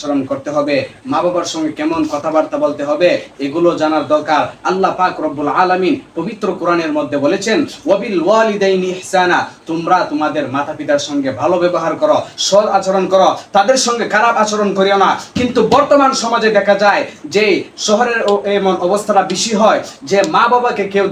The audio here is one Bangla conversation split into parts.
আচরণ করতে হবে। মা বাবার সঙ্গে কেমন কথাবার্তা বলতে হবে, এগুলো জানার দরকার। আল্লাহ পাক রব্বুল আলামিন পবিত্র কোরআনের মধ্যে বলেছেন, ওয়াবিল ওয়ালিদাইনি ইহসানা তোমরা তোমাদের মাতা পিতার সঙ্গে ভালো ব্যবহার করো, সৎ আচরণ করো, তাদের সঙ্গে খারাপ আচরণ করিও না। কিন্তু বর্তমান সমাজে দেখা যায় যে শহরের এমন অবস্থাটা বেশি হয় যে মা বাবাকে কেউ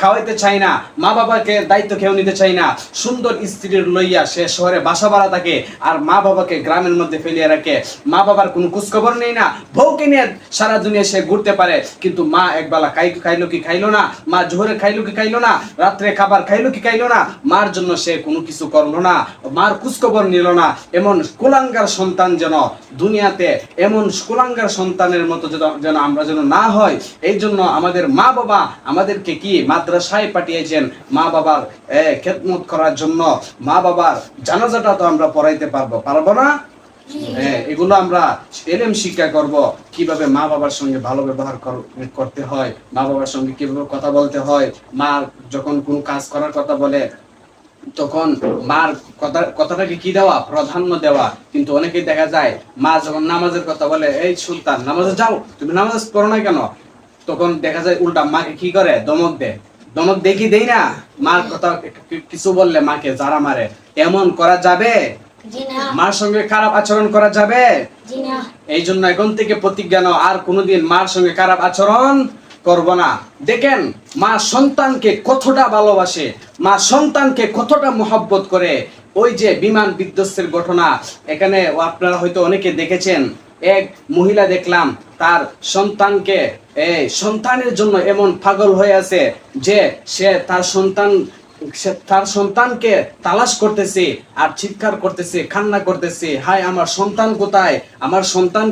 খাওয়াইতে চায় না, মা বাবাকে দায়িত্ব কেউ নিতে চায় না। সুন্দর স্ত্রীর লইয়া সে শহরে বাসা বাড়া থাকে আর মা বাবাকে গ্রামের মধ্যে ফেলিয়ে রাখে। মা বাবার কোনো খোঁজখবর নেই না। বউকে নিয়ে সারা দুনিয়া সে ঘুরতে পারে কিন্তু মা একবেলা খাই খাইলো কি খাইলো না? মা জোহরে খাইলো কি খাইলো না? রাত্রে খাবার খাইলো কি খাইলো না? মার জন্য সে কোনো কিছু করল না মার খোঁজখবর নিল না। এমন কুলাঙ্গার সন্তান যেন দুনিয়াতে এমন কুলাঙ্গার সন্তানের মতো যেন- আমরা যেন না হয় এই জন্য আমাদের মা বাবা আমাদেরকে কি মাদ্রাসায় পাঠিয়েছেন মা বাবার এ, খেদমত করার জন্য? মা বাবার জানাজাটা তো আমরা পড়াইতে পারব পারব না? হ্যাঁ, এগুলো আমরা এলেম শিক্ষা করব কীভাবে মা বাবার সঙ্গে ভালো ব্যবহার করতে হয় মা বাবার সঙ্গে কীভাবে কথা বলতে হয় মা যখন কোনো কাজ করার কথা বলে তখন মার কথা কথাটাকে কি দেওয়া? প্রাধান্য দেওয়া। কিন্তু অনেকেই দেখা যায় মা যখন নামাজের কথা বলে এই সুলতান নামাজে যাও তুমি নামাজ পড়ো না কেন? তখন দেখা যায় উল্টা মাকে কি করে? দমক দেয়। দমক দেখি দেই না? মার কথা কিছু বললে মাকে যারা মারে। এমন করা যাবে মার সঙ্গে খারাপ আচরণ করা যাবে? এই জন্য এখন থেকে প্রতিজ্ঞা নাও আর কোনোদিন মার সঙ্গে খারাপ আচরণ করব না। দেখেন মা সন্তানকে কতটা ভালোবাসে মা সন্তানকে কতটা মোহব্বত করে। ওই যে বিমান বিধ্বস্তের ঘটনা এখানে আপনারা হয়তো অনেকে দেখেছেন। এক মহিলা দেখলাম তার সন্তানকে এই সন্তানের জন্য এমন পাগল হয়ে আছে যে সে তার সন্তান সে তার সন্তানকে তালাশ করতেছে আর চিৎকার করতেছে, কান্না করতেছে, হায়, আমার সন্তান কোথায়? আমার সন্তান